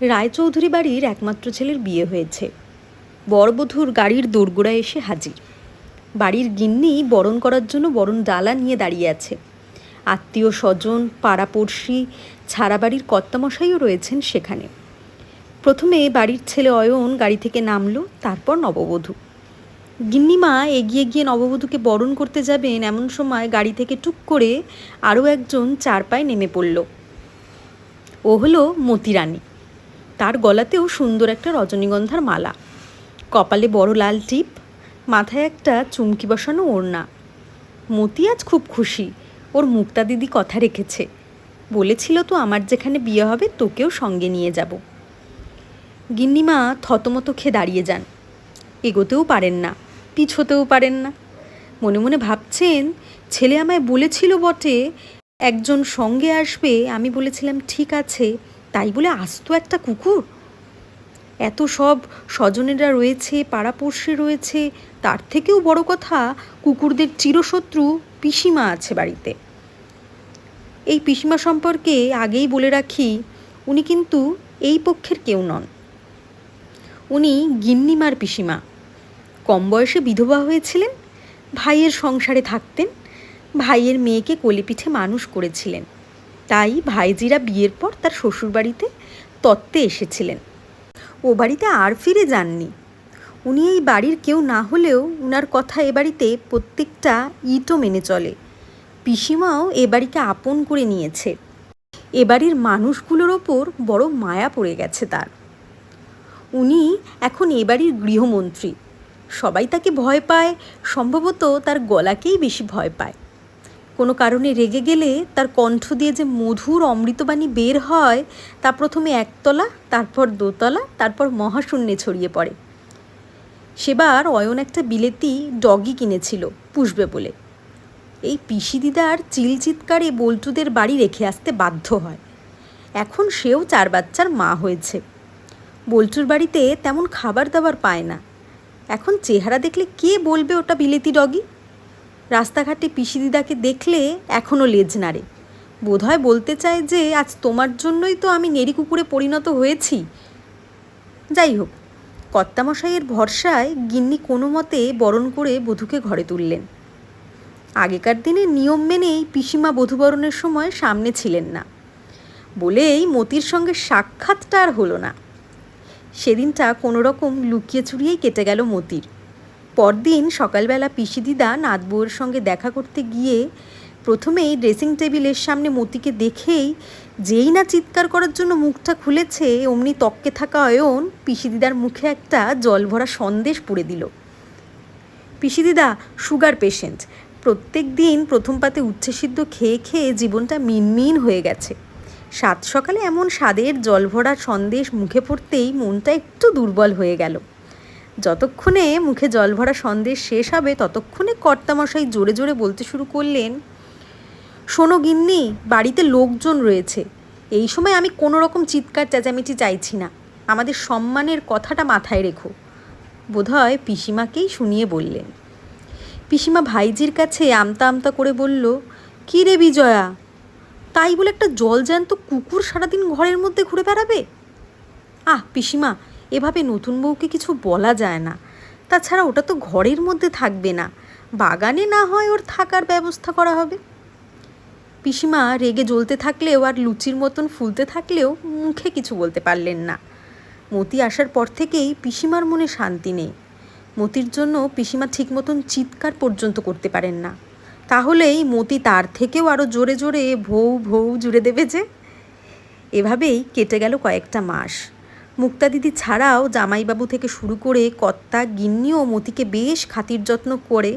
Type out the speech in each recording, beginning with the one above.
রায়চৌধুরী বাড়ির একমাত্র ছেলের বিয়ে হয়েছে। বরবধূর গাড়ির দোরগোড়া এসে হাজির। বাড়ির গিন্নি বরণ করার জন্য বরণ ডালা নিয়ে দাঁড়িয়ে আছে। আত্মীয় স্বজন, পাড়াপড়শি ছাড়া বাড়ির কর্তামশাইও রয়েছেন সেখানে। প্রথমে বাড়ির ছেলে অয়ন গাড়ি থেকে নামলো, তারপর নববধূ। গিন্নিমা এগিয়ে গিয়ে নববধূকে বরণ করতে যাবেন, এমন সময় গাড়ি থেকে টুক করে আরও একজন চার পায়ে নেমে পড়ল। ও হলো মতিরানী। তার গলাতেও সুন্দর একটা রজনীগন্ধার মালা। কপালে বড় লাল টিপ, মাথায় একটা চুমকি বসানো ওড়না। মতি আজ খুব খুশি, ওর মুক্তা দিদি কথা রেখেছে। বলেছিল তো আমার যেখানে বিয়ে হবে তোকেও সঙ্গে নিয়ে যাব। গিন্নিমা থতমত খেয়ে দাঁড়িয়ে যান। এগোতেও পারেন না, পিছোতেও পারেন না। মনে মনে ভাবছেন, ছেলে আমায় বলেছিল বটে, একজন সঙ্গে আসবে, আমি বলেছিলাম, ঠিক আছে। তাই বলে আস্ত একটা কুকুর? এত সব স্বজনেরা রয়েছে, পাড়াপড়শি রয়েছে, তার থেকেও বড় কথা কুকুরদের চিরশত্রু পিসিমা আছে বাড়িতে। এই পিসিমা সম্পর্কে আগেই বলে রাখি, উনি কিন্তু এই পক্ষের কেউ নন। উনি গিন্নিমার পিসিমা। কম বয়সে বিধবা হয়েছিলেন, ভাইয়ের সংসারে থাকতেন, ভাইয়ের মেয়েকে কোলে পিঠে মানুষ করেছিলেন। তাই ভাইজিরা বিয়ের পর তার শ্বশুরবাড়িতে তত্ত্বে এসেছিলেন। ও বাড়িতে আর ফিরে যাননি। উনি এই বাড়ির কেউ না হলেও উনার কথা এ বাড়িতে প্রত্যেকটা ইটও মেনে চলে। পিসিমাও এ বাড়িকে আপন করে নিয়েছে। এ বাড়ির মানুষগুলোর ওপর বড় মায়া পড়ে গেছে তার। উনি এখন এ বাড়ির গৃহমন্ত্রী। সবাই তাকে ভয় পায়, সম্ভবত তার গলাকেই বেশি ভয় পায়। কোনো কারণে রেগে গেলে তার কণ্ঠ দিয়ে যে মধুর অমৃতবাণী বের হয়, তা প্রথমে একতলা, তারপর দোতলা, তারপর মহাশূন্যে ছড়িয়ে পড়ে। সেবার অয়ন একটা বিলেতি ডগি কিনেছিল পুষবে বলে। এই পিসি দিদার চিল চিৎকারে বল্টুদের বাড়ি রেখে আসতে বাধ্য হয়। এখন সেও চার বাচ্চার মা হয়েছে। বল্টুর বাড়িতে তেমন খাবার দাবার পায় না। এখন চেহারা দেখলে কে বলবে ওটা বিলেতি ডগি? রাস্তাঘাটে পিসি দিদাকে দেখলে এখনও লেজ নাড়ে। বোধহয় বলতে চায় যে, আজ তোমার জন্যই তো আমি নেড়ি কুকুরে পরিণত হয়েছি। যাই হোক, কর্তামশাইয়ের ভরসায় গিন্নি কোনো মতে বরণ করে বধূকে ঘরে তুললেন। আগেকার দিনে নিয়ম মেনেই পিসিমা বধূবরণের সময় সামনে ছিলেন না। বলেই মতির সঙ্গে সাক্ষাৎটা আর হলো না। সেদিনটা কোনো রকম লুকিয়ে চুরিয়েই কেটে গেল মতির। পরদিন সকালবেলা পিসি দিদা বউয়ের সঙ্গে দেখা করতে গিয়ে প্রথমেই ড্রেসিং টেবিলের সামনে মতিকে দেখেই যেই না চিৎকার করার জন্য মুখটা খুলেছে, অমনি তককে থাকা অয়ন পিসি দিদার মুখে একটা জল ভরা সন্দেশ পুড়ে দিল। পিসি দিদা সুগার পেশেন্ট, প্রত্যেক দিন প্রথম পাতে উচ্ছেসিদ্ধ খেয়ে খেয়ে জীবনটা মিনমিন হয়ে গেছে। সাত সকালে এমন স্বাদের জলভরা সন্দেশ মুখে পড়তেই মনটা একটু দুর্বল হয়ে গেল। যতক্ষণে মুখে জল ভরা সন্দেশ শেষ হবে, ততক্ষণে কর্তামশাই জোরে জোরে বলতে শুরু করলেন, শোনো গিন্নি, বাড়িতে লোকজন রয়েছে। এই সময় আমি কোনো রকম চিৎকার চেঁচামেচি চাইছি না। আমাদের সম্মানের কথাটা মাথায় রেখো। বোধহয় পিসিমাকেই শুনিয়ে বললেন। পিসিমা ভাইজির কাছে আমতা আমতা করে বলল, কী রে বিজয়া, তাই বলে একটা জলজ্যান্ত কুকুর সারাদিন ঘরের মধ্যে ঘুরে বেড়াবে? আহ, পিসিমা এভাবে নতুন বউকে কিছু বলা যায় না। তাছাড়া ওটা তো ঘরের মধ্যে থাকবে না। বাগানে না হয় ওর থাকার ব্যবস্থা করা হবে। পিসিমা রেগে জ্বলতে থাকলেও আর লুচির মতন ফুলতে থাকলেও মুখে কিছু বলতে পারলেন না। মতি আসার পর থেকেই পিসিমার মনে শান্তি নেই। মতির জন্য পিসিমা ঠিক মতন চিৎকার পর্যন্ত করতে পারেন না। তাহলেই মতি তার থেকেও আরও জোরে জোরে ভৌ ভৌ জুড়ে দেবে যে, এভাবেই কেটে গেল কয়েকটা মাস। মুক্তা দিদি ছাড়াও জামাইবাবু থেকে শুরু করে কর্তা গিন্নি ও মতিকে বেশ খাতির যত্ন করে।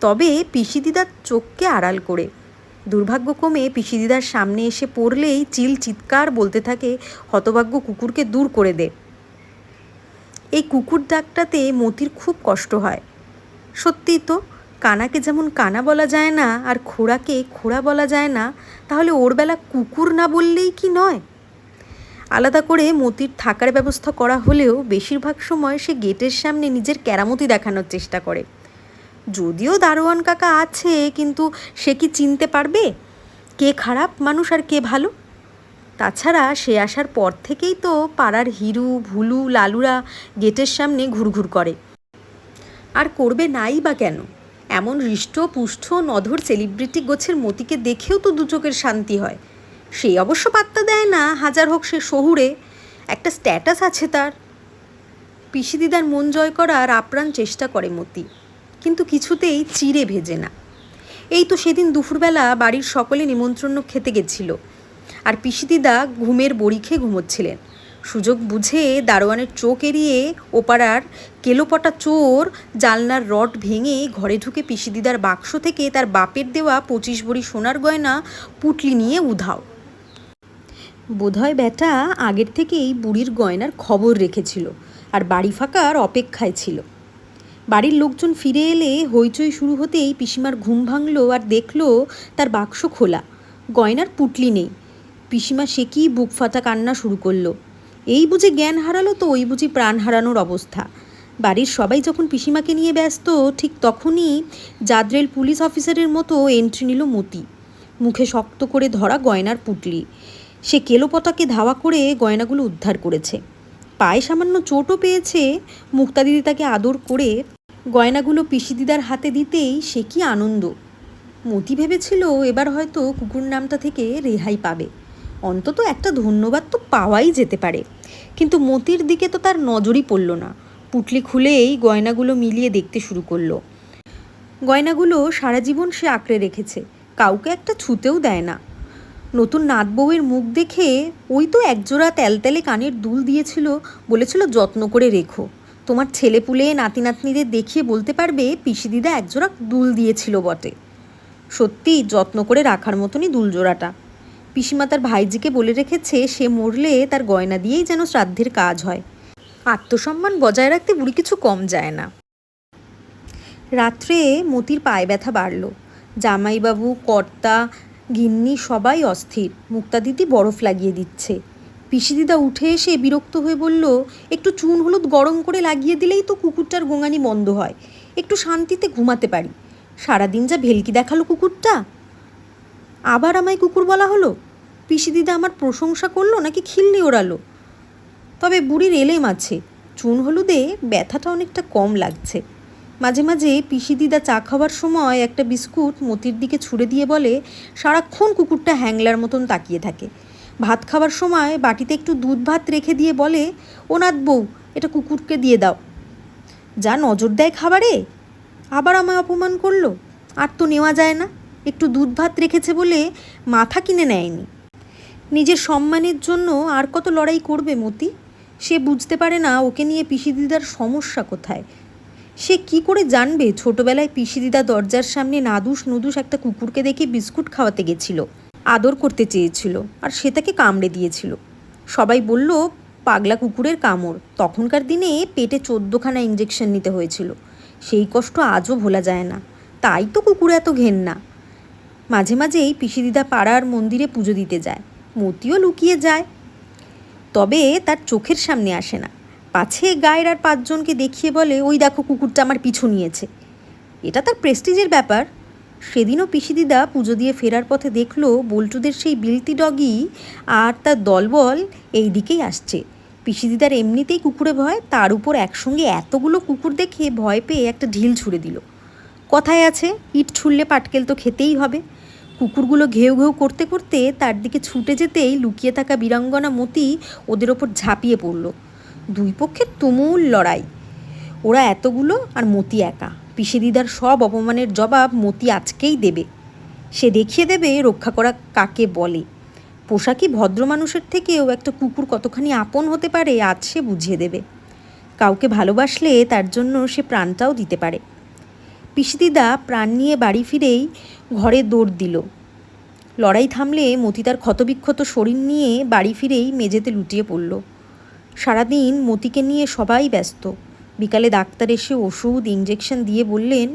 তবে পিসি দিদার চোখকে আড়াল করে। দুর্ভাগ্যক্রমে পিসি দিদার সামনে এসে পড়লেই চিল চিৎকার বলতে থাকে, হতভাগ্য কুকুরকে দূর করে দে। এই কুকুর ডাকটাতে মতির খুব কষ্ট হয়। সত্যি তো, কানাকে যেমন কানা বলা যায় না, আর খোড়াকে খোড়া বলা যায় না, তাহলে ওর বেলা কুকুর না বললেই কি নয়? আলাদা করে মতির থাকার ব্যবস্থা করা হলেও বেশিরভাগ সময় সে গেটের সামনে নিজের কেরামতি দেখানোর চেষ্টা করে। যদিও দারোয়ান কাকা আছে, কিন্তু সে কি চিনতে পারবে? কে খারাপ মানুষ আর কে ভালো? তাছাড়া সে আসার পর থেকেই তো পাড়ার হিরু, ভুলু, লালুরা গেটের সামনে ঘুরঘুর করে। আর করবে নাই বা কেন? এমন হৃষ্ট পুষ্ট নধর সেলিব্রিটি গোছের মতিকে দেখেও তো দু চোখের শান্তি হয়। সে অবশ্য পাত্তা দেয় না। হাজার হোক সে শহুরে, একটা স্ট্যাটাস আছে তার। পিসি দিদার মন জয় করার আপ্রাণ চেষ্টা করে মতি, কিন্তু কিছুতেই চিড়ে ভেজে না। এই তো সেদিন দুপুরবেলা বাড়ির সকলে নিমন্ত্রণ খেতে গেছিল, আর পিসিদিদা ঘুমের বড়ি খেয়ে ঘুমোচ্ছিলেন। সুযোগ বুঝে দারোয়ানের চোখ এড়িয়ে ওপাড়ার কেলোপটা চোর জালনার রড ভেঙে ঘরে ঢুকে পিসিদিদার বাক্স থেকে তার বাপের দেওয়া পঁচিশ বড়ি সোনার গয়না পুটলি নিয়ে উধাও। বোধহয় ব্যাটা আগের থেকেই বুড়ির গয়নার খবর রেখেছিল আর বাড়ি ফাঁকার অপেক্ষায় ছিল। বাড়ির লোকজন ফিরে এলে হইচই শুরু হতেই পিসিমার ঘুম ভাঙল আর দেখল তার বাক্স খোলা। গয়নার পুটলি নেই। পিসিমা সে কি বুক ফাটা কান্না শুরু করল। এই বুঝে জ্ঞান হারালো তো ওই বুঝি প্রাণ হারানোর অবস্থা। বাড়ির সবাই যখন পিসিমাকে নিয়ে ব্যস্ত, ঠিক তখনই জাদ্রেল পুলিশ অফিসারের মতো এন্ট্রি নিল মতি। মুখে শক্ত করে ধরা গয়নার পুটলি। সে কেলোপতাকে ধাওয়া করে গয়নাগুলো উদ্ধার করেছে। পায়ে সামান্য চোটও পেয়েছে। মুক্তা দিদি তাকে আদর করে গয়নাগুলো পিসি দিদার হাতে দিতেই সে কি আনন্দ। মতি ভেবেছিল এবার হয়তো কুকুর নামটা থেকে রেহাই পাবে। অন্তত একটা ধন্যবাদ তো পাওয়াই যেতে পারে। কিন্তু মতির দিকে তো তার নজরই পড়ল না। পুটলি খুলেই গয়নাগুলো মিলিয়ে দেখতে শুরু করল। গয়নাগুলো সারা জীবন সে আঁকড়ে রেখেছে। কাউকে একটা ছুতেও দেয় না। নতুন নাত বউয়ের মুখ দেখে ওই তো একজোড়া তেলতেলে কানের দুল দিয়েছিল বলেছিল যত্ন করে রেখো। তোমার ছেলে পুলে নাতি নাতনিদের দেখিয়ে বলতে পারবে পিসি দিদা একজোড়া দুল দিয়েছিল বটে। সত্যি যত্ন করে রাখার মতনই দুল জোড়াটা। পিসিমা তার ভাইজিকে বলে রেখেছে সে মরলে তার গয়না দিয়েই যেন শ্রাদ্ধের কাজ হয়। আত্মসম্মান বজায় রাখতে বুড়ি কিছু কম যায় না। রাত্রে মতির পায়ে ব্যথা বাড়ল। জামাইবাবু, কর্তা গিন্নি সবাই অস্থির। মুক্তা দিদি বরফ লাগিয়ে দিচ্ছে। পিসি দিদা উঠে এসে বিরক্ত হয়ে বলল, একটু চুন হলুদ গরম করে লাগিয়ে দিলেই তো কুকুরটার গোঙানি বন্ধ হয়। একটু শান্তিতে ঘুমাতে পারি। সারাদিন যা ভেলকি দেখাল কুকুরটা। আবার আমায় কুকুর বলা হলো? পিসি দিদা আমার প্রশংসা করল নাকি খিল্লি ওড়ালো? তবে বুড়ির এলেম আছে। চুন হলুদে ব্যথাটা অনেকটা কম লাগছে। মাঝে মাঝে পিসি দিদা চা খাওয়ার সময় একটা বিস্কুট মতির দিকে ছুড়ে দিয়ে বলে, সারাক্ষণ কুকুরটা হ্যাংলার মতন তাকিয়ে থাকে। ভাত খাওয়ার সময় বাটিতে একটু দুধ ভাত রেখে দিয়ে বলে ও নাথ বউ, এটা কুকুরকে দিয়ে দাও। যা নজর দেয় খাবারে, আবার আমায় অপমান করল? আর তো নেওয়া যায় না। একটু দুধ ভাত রেখেছে বলে মাথা কিনে নেয়নি। নিজের সম্মানের জন্য আর কত লড়াই করবে মতি? সে বুঝতে পারে না ওকে নিয়ে পিসি দিদার সমস্যা কোথায়। সে কি করে জানবে? ছোটবেলায় পিসি দিদা দরজার সামনে নাদুস নুদুস একটা কুকুরকে দেখে বিস্কুট খাওয়াতে গেছিল। আদর করতে চেয়েছিল আর সে তাকে কামড়ে দিয়েছিল। সবাই বলল, পাগলা কুকুরের কামড়। তখনকার দিনে পেটে চোদ্দোখানা ইঞ্জেকশন নিতে হয়েছিল। সেই কষ্ট আজও ভোলা যায় না। তাই তো কুকুর এত ঘেন্না। মাঝে মাঝেই পিসি দিদা পাড়ার মন্দিরে পুজো দিতে যায়। মতিও লুকিয়ে যায়। তবে তার চোখের সামনে আসে না। পাছে গায়ের আর পাঁচজনকে দেখিয়ে বলে, ওই দেখো কুকুরটা আমার পিছু নিয়েছে। এটা তার প্রেস্টিজের ব্যাপার। সেদিনও পিসিদিদা পুজো দিয়ে ফেরার পথে দেখল বল্টুদের সেই বিলতি ডগি আর তার দলবল এই দিকেই আসছে। পিসিদিদার এমনিতেই কুকুরে ভয়, তার উপর একসঙ্গে এতগুলো কুকুর দেখে ভয় পেয়ে একটা ঢিল ছুঁড়ে দিল। কথায় আছে, ইট ছুড়লে পাটকেল তো খেতেই হবে। কুকুরগুলো ঘেউ ঘেউ করতে করতে তার দিকে ছুটে যেতেই লুকিয়ে থাকা বীরাঙ্গনা মতি ওদের ওপর ঝাঁপিয়ে পড়ল। দুই পক্ষের তুমুল লড়াই। ওরা এতগুলো আর মতি একা। পিসিদিদার সব অপমানের জবাব মতি আজকেই দেবে। সে দেখিয়ে দেবে রক্ষা করা কাকে বলে। পোশাকি ভদ্র মানুষের থেকেও একটা কুকুর কতখানি আপন হতে পারে, আজ সে বুঝিয়ে দেবে। কাউকে ভালোবাসলে তার জন্য সে প্রাণটাও দিতে পারে। পিসিদিদা প্রাণ নিয়ে বাড়ি ফিরেই ঘরে দৌড় দিল। লড়াই থামলে মতি তার ক্ষতবিক্ষত শরীর নিয়ে বাড়ি ফিরেই মেঝেতে লুটিয়ে পড়ল। সারাদিন মতিকে নিয়ে সবাই ব্যস্ত। বিকালে ডাক্তার এসে ওষুধ ইঞ্জেকশন দিয়ে বললেন,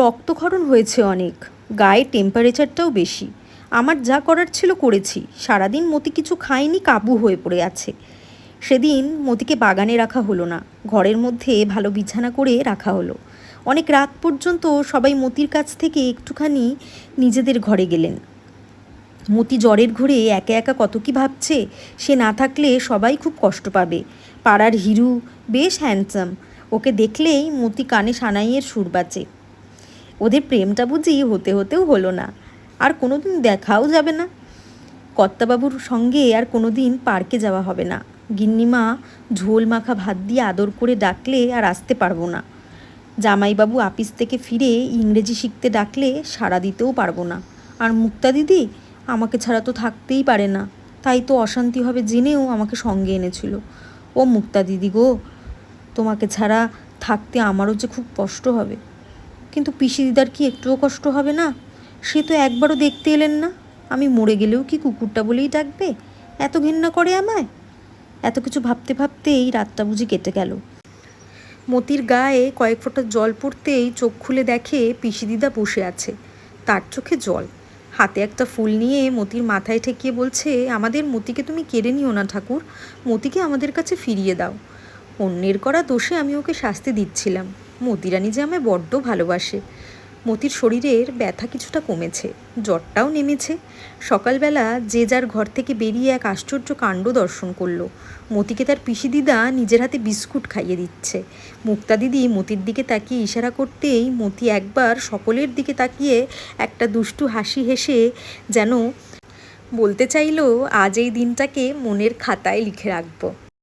রক্তক্ষরণ হয়েছে অনেক গায়ে টেম্পারেচারটাও বেশি। আমার যা করার ছিল করেছি। সারাদিন মতি কিছু খায়নি, কাবু হয়ে পড়ে আছে। সেদিন মতিকে বাগানে রাখা হলো না, ঘরের মধ্যে ভালো বিছানা করে রাখা হলো। অনেক রাত পর্যন্ত সবাই মতির কাছ থেকে একটুখানি নিজেদের ঘরে গেলেন। মতি জ্বরের ঘোরে একা একা কত কি ভাবছে, সে না থাকলে সবাই খুব কষ্ট পাবে। পাড়ার হিরু বেশ হ্যান্ডসাম ওকে দেখলেই মতি কানে সানাইয়ের সুর বাজে। ওদের প্রেমটা বুঝি হতে হতেও হলো না, আর কোনোদিন দেখাও যাবে না। কর্তাবাবুর সঙ্গে আর কোনোদিন পার্কে যাওয়া হবে না। গিন্নিমা ঝোল মাখা ভাত দিয়ে আদর করে ডাকলে আর আসতে পারব না। জামাইবাবু আপিস থেকে ফিরে ইংরেজি শিখতে ডাকলে সাড়া দিতেও পারব না। আর মুক্তা দিদি আমাকে ছাড়া তো থাকতেই পারে না। তাই তো অশান্তি হবে জেনেও আমাকে সঙ্গে এনেছিল। ও মুক্তা দিদি গো, তোমাকে ছাড়া থাকতে আমারও যে খুব কষ্ট হবে। কিন্তু পিসি দিদার কি একটুও কষ্ট হবে না? সে তো একবারও দেখতে এলেন না। আমি মরে গেলেও কি কুকুরটা বলেই ডাকবে? এত ঘেন্না করে আমায়? এত কিছু ভাবতে ভাবতেই রাতটা বুঝি কেটে গেল। মতির গায়ে কয়েক ফোঁটা জল পড়তেই চোখ খুলে দেখে পিসি দিদা বসে আছে। তার চোখে জল। হাতে একটা ফুল নিয়ে মতির মাথায় ঠেকিয়ে বলছে, আমাদের মতিকে তুমি কেড়ে নিও না ঠাকুর, মতিকে আমাদের কাছে ফিরিয়ে দাও। অন্যের করা দোষে আমি ওকে শাস্তি দিচ্ছিলাম। মতিরানি যে আমায় বড্ড ভালোবাসে। মতির শরীরের ব্যথা কিছুটা কমেছে, জ্বরটাও নেমেছে। সকালবেলা যে যার ঘর থেকে বেরিয়ে এক আশ্চর্য কাণ্ড দর্শন করল। মতিকে তার পিসি দিদা নিজের হাতে বিস্কুট খাইয়ে দিচ্ছে। মুক্তা দিদি মতির দিকে তাকিয়ে ইশারা করতেই মতি একবার সকলের দিকে তাকিয়ে একটা দুষ্টু হাসি হেসে যেন বলতে চাইলো, আজ এই দিনটাকে মনের খাতায় লিখে রাখব।